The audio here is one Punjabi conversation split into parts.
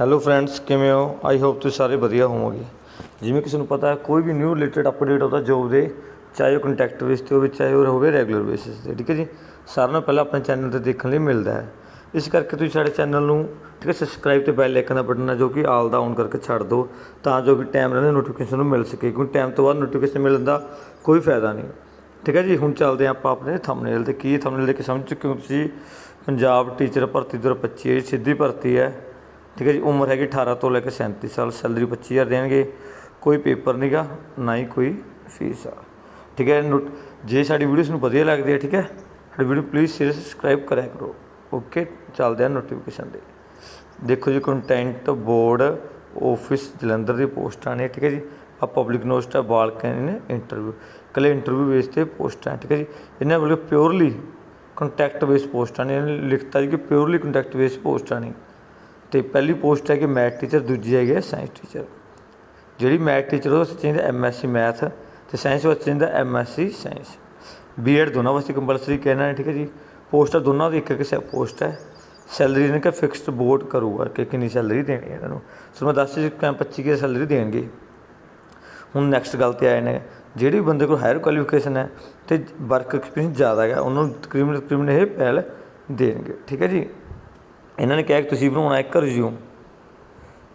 ਹੈਲੋ ਫਰੈਂਡਸ ਕਿਵੇਂ ਹੋ? ਆਈ ਹੋਪ ਤੁਸੀਂ ਸਾਰੇ ਵਧੀਆ ਹੋਵੋਗੇ। ਜਿਵੇਂ ਕਿਸੇ ਨੂੰ ਪਤਾ ਹੈ, ਕੋਈ ਵੀ ਨਿਊ ਰਿਲੇਟਡ ਅਪਡੇਟ ਉਹਦਾ ਜੋਬ ਦੇ, ਚਾਹੇ ਉਹ ਕੰਟੈਕਟ ਬੇਸ ਤੇ ਹੋਵੇ, ਚਾਹੇ ਉਹ ਹੋਵੇ ਰੈਗੂਲਰ ਬੇਸਿਸ ਤੇ, ਠੀਕ ਹੈ ਜੀ? ਸਾਰਿਆਂ ਨੂੰ ਪਹਿਲਾਂ ਆਪਣੇ ਚੈਨਲ ਤੇ ਦੇਖਣ ਲਈ ਮਿਲਦਾ ਹੈ। ਇਸ ਕਰਕੇ ਤੁਸੀਂ ਸਾਡੇ ਚੈਨਲ ਨੂੰ ਠੀਕ ਹੈ ਸਬਸਕ੍ਰਾਈਬ ਤੇ ਬੈਲ ਆਈਕਨ ਦਾ ਬਟਨ ਹੈ, ਜੋ ਕਿ ਆਲ ਦਾ ਔਨ ਕਰਕੇ ਛੱਡ ਦਿਓ, ਤਾਂ ਜੋ ਕਿ ਟਾਈਮ ਰਹਿੰਦੇ ਨੋਟੀਫਿਕੇਸ਼ਨ ਨੂੰ ਮਿਲ ਸਕੇ, ਕਿਉਂਕਿ ਟਾਈਮ ਤੋਂ ਬਾਅਦ ਨੋਟੀਫਿਕੇਸ਼ਨ ਮਿਲਣ ਦਾ ਕੋਈ ਫਾਇਦਾ ਨਹੀਂ। ਠੀਕ ਹੈ ਜੀ? ਹੁਣ ਚੱਲਦੇ ਹਾਂ ਆਪਾਂ ਆਪਣੇ ਥੰਬਨੇਲ ਤੇ, ਕੀ ਥੰਬਨੇਲ ਦੇ ਕੇ ਸਮਝ ਚੁੱਕੇ ਹੋ ਤੁਸੀਂ? ਪੰਜਾਬ ਟੀਚਰ ਭਰਤੀ 2025 ਇਹ ਸਿੱਧੀ ਭਰਤੀ ਹੈ। ਠੀਕ ਹੈ ਜੀ, ਉਮਰ ਹੈਗੀ 18 ਤੋਂ ਲੈ ਕੇ 37 ਸਾਲ, ਸੈਲਰੀ 25000 ਦੇਣਗੇ। ਕੋਈ ਪੇਪਰ ਨਹੀਂਗਾ ਨਾ ਹੀ ਕੋਈ ਫੀਸ ਆ। ਠੀਕ ਹੈ, ਨੋਟ- ਜੇ ਸਾਡੀ ਵੀਡੀਓ ਤੁਹਾਨੂੰ ਵਧੀਆ ਲੱਗਦੀ ਹੈ, ਠੀਕ ਹੈ, ਸਾਡੀ ਵੀਡੀਓ ਪਲੀਜ਼ ਸ਼ੇਅਰ ਸਬਸਕ੍ਰਾਈਬ ਕਰਿਆ ਕਰੋ। ਓਕੇ ਚੱਲਦੇ ਆ ਨੋਟੀਫਿਕੇਸ਼ਨ ਦੇ ਦੇਖੋ ਜੀ ਕੰਟੈਂਟ ਬੋਰਡ ਆਫਿਸ ਜਲੰਧਰ ਦੀ ਪੋਸਟਾਂ ਨੇ ਠੀਕ ਹੈ ਜੀ। ਆ ਪਬਲਿਕ ਨੋਸਟ ਆ ਬਾਲਕਨ ਨੇ ਇੰਟਰਵਿਊ ਕੱਲੇ ਇੰਟਰਵਿਊ ਬੇਸ ਤੇ ਪੋਸਟਾਂ ਠੀਕ ਹੈ ਜੀ। ਇਹਨਾਂ ਵੱਲੋਂ ਪਿਓਰਲੀ ਕੰਟੈਕਟ ਬੇਸ ਪੋਸਟਾਂ ਨੇ ਲਿਖਤਾ ਜੀ ਕਿ ਪਿਓਰਲੀ ਕੰਟੈਕਟ ਬੇਸ ਪੋਸਟਾਂ ਨੇ ਤੇ ਪਹਿਲੀ ਪੋਸਟ ਹੈ ਕਿ ਮੈਥ ਟੀਚਰ ਦੂਜੀ ਹੈਗੀ ਹੈ ਸਾਇੰਸ ਟੀਚਰ ਜਿਹੜੀ ਮੈਥ ਟੀਚਰ ਉਹ ਚਾਹੀਦਾ ਐਮਐਸਸੀ ਮੈਥ ਤੇ ਸਾਇੰਸ ਵਾਸਤੇ ਚਾਹੀਦਾ ਐਮਐਸਸੀ ਸਾਇੰਸ ਬੀਐਡ ਦੋਨਾਂ ਵਾਸਤੇ ਕੰਪਲਸਰੀ ਕਹਿਣਾ ਹੈ, ਠੀਕ ਹੈ ਜੀ? ਪੋਸਟਾਂ ਦੋਨਾਂ ਦੀ ਇੱਕ ਇੱਕ ਪੋਸਟ ਹੈ। ਸੈਲਰੀ ਇਹਨਾਂ ਕਿ ਫਿਕਸਡ ਬੋਰਡ ਕਰੂਗਾ, ਕਿ ਕਿੰਨੀ ਸੈਲਰੀ ਦੇਣੀ ਹੈ ਇਹਨਾਂ ਨੂੰ। ਸੋ ਮੈਂ ਦੱਸ ਜੀ ਕਿ 25 ਕੀ ਸੈਲਰੀ ਦੇਣਗੇ। ਹੁਣ ਨੈਕਸਟ ਗੱਲ ਤੇ ਆਏ ਨੇ। ਜਿਹੜੀ ਬੰਦੇ ਕੋਲ ਹਾਇਰ ਕੁਆਲੀਫਿਕੇਸ਼ਨ ਹੈ ਤੇ ਵਰਕ ਐਕਸਪੀਰੀਅੰਸ ਜ਼ਿਆਦਾ ਹੈ ਉਹਨਾਂ ਨੂੰ ਤਕਰੀਬਨ ਤਕਰੀਬਨ ਇਹ ਪਹਿਲ ਦੇਣਗੇ, ਠੀਕ ਹੈ ਜੀ? ਇਹਨਾਂ ਨੇ ਕਿਹਾ ਕਿ ਤੁਸੀਂ ਬਣਾਉਣਾ ਇੱਕ ਰਿਜ਼ਿਊਮ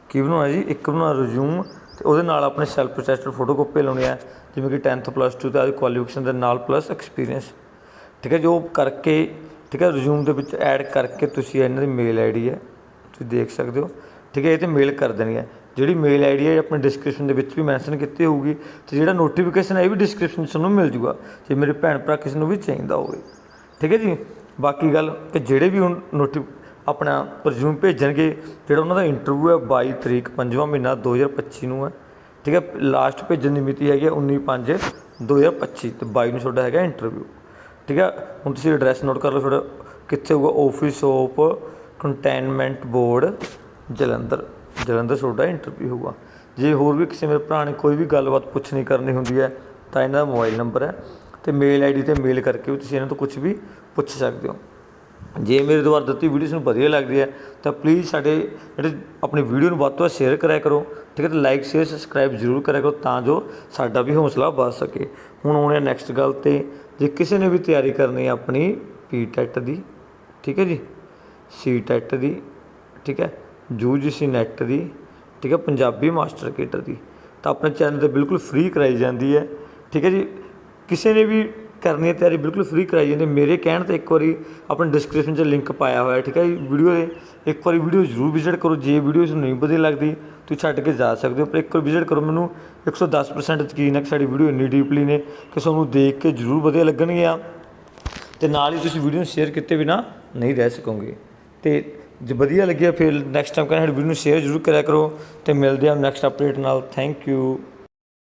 ਕੀ ਬਣਾਉਣਾ ਜੀ? ਇੱਕ ਬਣਾਉਣਾ ਰਿਜ਼ਿਊਮ ਤੇ ਉਹਦੇ ਨਾਲ ਆਪਣੇ ਸੈਲਫ ਅਟੈਸਟਡ ਫੋਟੋਕਾਪੀ ਲਾਉਣੀ ਹੈ ਜਿਵੇਂ ਕਿ 10th ਪਲੱਸ 2 ਤੇ ਆਦੀ ਕੁਆਲੀਫਿਕੇਸ਼ਨ ਦੇ ਨਾਲ ਪਲੱਸ ਐਕਸਪੀਰੀਅੰਸ ਠੀਕ ਹੈ ਜੋ ਕਰਕੇ, ਠੀਕ ਹੈ ਰਿਜ਼ਿਊਮ ਦੇ ਵਿੱਚ ਐਡ ਕਰਕੇ ਤੁਸੀਂ ਇਹਨਾਂ ਦੀ ਮੇਲ ਆਈਡੀ ਹੈ, ਤੁਸੀਂ ਦੇਖ ਸਕਦੇ ਹੋ। ਠੀਕ ਹੈ, ਇਹ ਤੇ ਮੇਲ ਕਰ ਦੇਣੀ ਹੈ। ਜਿਹੜੀ ਮੇਲ ਆਈਡੀ ਹੈ ਆਪਣੇ ਡਿਸਕ੍ਰਿਪਸ਼ਨ ਦੇ ਵਿੱਚ ਵੀ ਮੈਂਸ਼ਨ ਕੀਤੀ ਹੋਊਗੀ। ਤੇ ਜਿਹੜਾ ਨੋਟੀਫਿਕੇਸ਼ਨ ਹੈ, ਇਹ ਵੀ ਡਿਸਕ੍ਰਿਪਸ਼ਨ ਤੁਹਾਨੂੰ ਮਿਲ ਜੂਗਾ। ਜੇ ਮੇਰੇ ਭੈਣ ਭਰਾ ਕਿਸੇ ਨੂੰ ਵੀ ਚਾਹੀਦਾ ਹੋਵੇ। ਠੀਕ ਹੈ ਜੀ, ਬਾਕੀ ਗੱਲ ਕਿ ਜਿਹੜੇ ਵੀ ਹੁਣ ਨੋਟੀ ਆਪਣਾ ਰਿਜ਼ਿਊਮ ਭੇਜਣਗੇ। ਜਿਹੜਾ ਉਹਨਾਂ ਦਾ ਇੰਟਰਵਿਊ ਹੈ 22 ਤਰੀਕ 5ਵਾਂ ਮਹੀਨਾ 2025 ਨੂੰ ਹੈ। ਠੀਕ ਹੈ ਲਾਸਟ ਭੇਜਣ ਦੀ ਮਿਤੀ ਹੈਗੀ 19 5 2025 ਤੇ 22 ਨੂੰ ਤੁਹਾਡਾ ਹੈਗਾ ਇੰਟਰਵਿਊ ਠੀਕ ਹੈ, ਹੁਣ ਤੁਸੀਂ ਐਡਰੈਸ ਨੋਟ ਕਰ ਲਓ ਤੁਹਾਡਾ। ਕਿੱਥੇ ਹੋਊਗਾ? Office of cantonment board Jalandhar. Jalandhar ਤੁਹਾਡਾ ਇੰਟਰਵਿਊ ਹੋਊਗਾ। ਜੇ ਹੋਰ ਵੀ ਕਿਸੇ ਮੇਰੇ ਭਰਾ ਨੇ ਕੋਈ ਵੀ ਗੱਲਬਾਤ ਪੁੱਛਣੀ ਕਰਨੀ ਹੁੰਦੀ ਹੈ, ਤਾਂ ਇਹਨਾਂ ਦਾ ਮੋਬਾਈਲ ਨੰਬਰ ਹੈ। ਤੇ ਮੇਲ ਆਈਡੀ ਤੇ ਮੇਲ ਕਰਕੇ ਵੀ ਤੁਸੀਂ ਇਹਨਾਂ ਤੋਂ ਕੁਝ ਵੀ ਪੁੱਛ ਸਕਦੇ ਹੋ। ਜੇ ਮੇਰੇ ਦੁਆਰਾ ਦਿੱਤੀ ਵੀਡੀਓ ਤੁਹਾਨੂੰ ਵਧੀਆ ਲੱਗਦੀ ਹੈ, ਤਾਂ ਪਲੀਜ਼ ਸਾਡੇ ਜਿਹੜੇ ਆਪਣੀ ਵੀਡੀਓ ਨੂੰ ਵੱਧ ਤੋਂ ਵੱਧ ਸ਼ੇਅਰ ਕਰਿਆ ਕਰੋ, ਠੀਕ ਹੈ, ਤੇ ਲਾਈਕ ਸ਼ੇਅਰ ਸਬਸਕ੍ਰਾਈਬ ਜ਼ਰੂਰ ਕਰਿਆ ਕਰੋ ਤਾਂ ਜੋ ਸਾਡਾ ਵੀ ਹੌਸਲਾ ਵੱਧ ਸਕੇ। ਹੁਣ ਆਉਣੇ ਨੈਕਸਟ ਗੱਲ ਤੇ, ਜੇ ਕਿਸੇ ਨੇ ਵੀ ਤਿਆਰੀ ਕਰਨੀ ਹੈ ਆਪਣੀ ਪੀ ਟੈਟ ਦੀ, ਠੀਕ ਹੈ ਜੀ ਸੀ ਟੈਟ ਦੀ, ਠੀਕ ਹੈ ਯੂਜੀਸੀ ਨੈਟ ਦੀ, ਠੀਕ ਹੈ, ਪੰਜਾਬੀ ਮਾਸਟਰ ਕੇਟਰ ਦੀ, ਤਾਂ ਆਪਣੇ ਚੈਨਲ ਤੇ ਬਿਲਕੁਲ ਫ੍ਰੀ ਕਰਾਈ ਜਾਂਦੀ ਹੈ, ਠੀਕ ਹੈ ਜੀ। ਕਿਸੇ ਨੇ ਵੀ ਕਰਨੀ ਹੈ, ਤਿਆਰੀ ਬਿਲਕੁਲ ਫ੍ਰੀ ਕਰਾਈ ਜਾਂਦੀ ਮੇਰੇ ਕਹਿਣ ਤੇ ਇੱਕ ਵਾਰੀ ਆਪਣੇ ਡਿਸਕ੍ਰਿਪਸ਼ਨ 'ਚ ਲਿੰਕ ਪਾਇਆ ਹੋਇਆ ਠੀਕ ਹੈ ਜੀ? ਵੀਡੀਓ ਦੇ ਇੱਕ ਵਾਰੀ ਵੀਡੀਓ ਜ਼ਰੂਰ ਵਿਜ਼ਿਟ ਕਰੋ, ਜੇ ਵੀਡੀਓ ਤੁਹਾਨੂੰ ਨਹੀਂ ਵਧੀਆ ਲੱਗਦੀ, ਤੁਸੀਂ ਛੱਡ ਕੇ ਜਾ ਸਕਦੇ ਹੋ। ਪਰ ਇੱਕ ਵਾਰ ਵਿਜ਼ਿਟ ਕਰੋ, ਮੈਨੂੰ 110% ਯਕੀਨ ਹੈ ਕਿ ਸਾਡੀ ਵੀਡੀਓ ਇੰਨੀ ਡੀਪਲੀ ਨੇ ਕਿ ਤੁਹਾਨੂੰ ਦੇਖ ਕੇ ਜ਼ਰੂਰ ਵਧੀਆ ਲੱਗਣਗੀਆਂ। ਤੇ ਨਾਲ ਹੀ ਤੁਸੀਂ ਵੀਡੀਓ ਨੂੰ ਸ਼ੇਅਰ ਕੀਤੇ ਬਿਨਾ ਨਹੀਂ ਰਹਿ ਸਕੋਗੇ। ਤੇ ਜੇ ਵਧੀਆ ਲੱਗਿਆ, ਫਿਰ ਨੈਕਸਟ ਟਾਈਮ ਕਹਿੰਦੇ ਸਾਡੀ ਵੀਡੀਓ ਨੂੰ ਸ਼ੇਅਰ ਜ਼ਰੂਰ ਕਰਿਆ ਕਰੋ। ਤੇ ਮਿਲਦੇ ਹਾਂ ਨੈਕਸਟ ਅਪਡੇਟ ਨਾਲ। Thank you